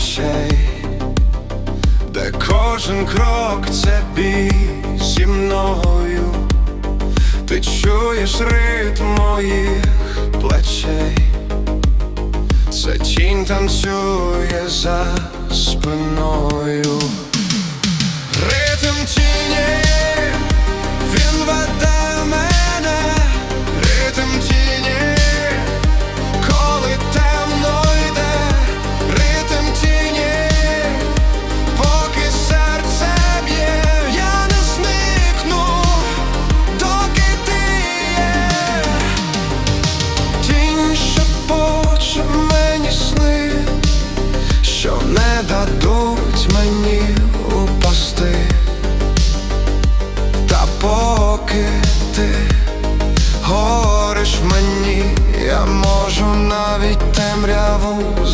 очей, де кожен крок це бій зі мною, ти чуєш ритм моїх плечей, це тінь танцює за спиною. Ритм тіні lembravam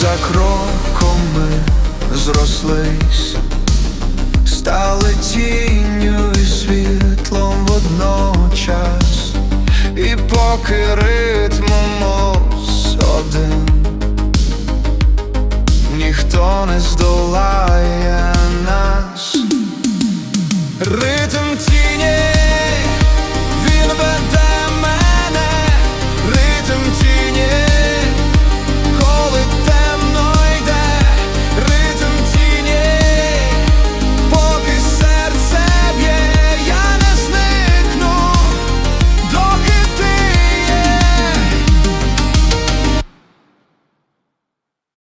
за кроком ми зрослись, стали ті.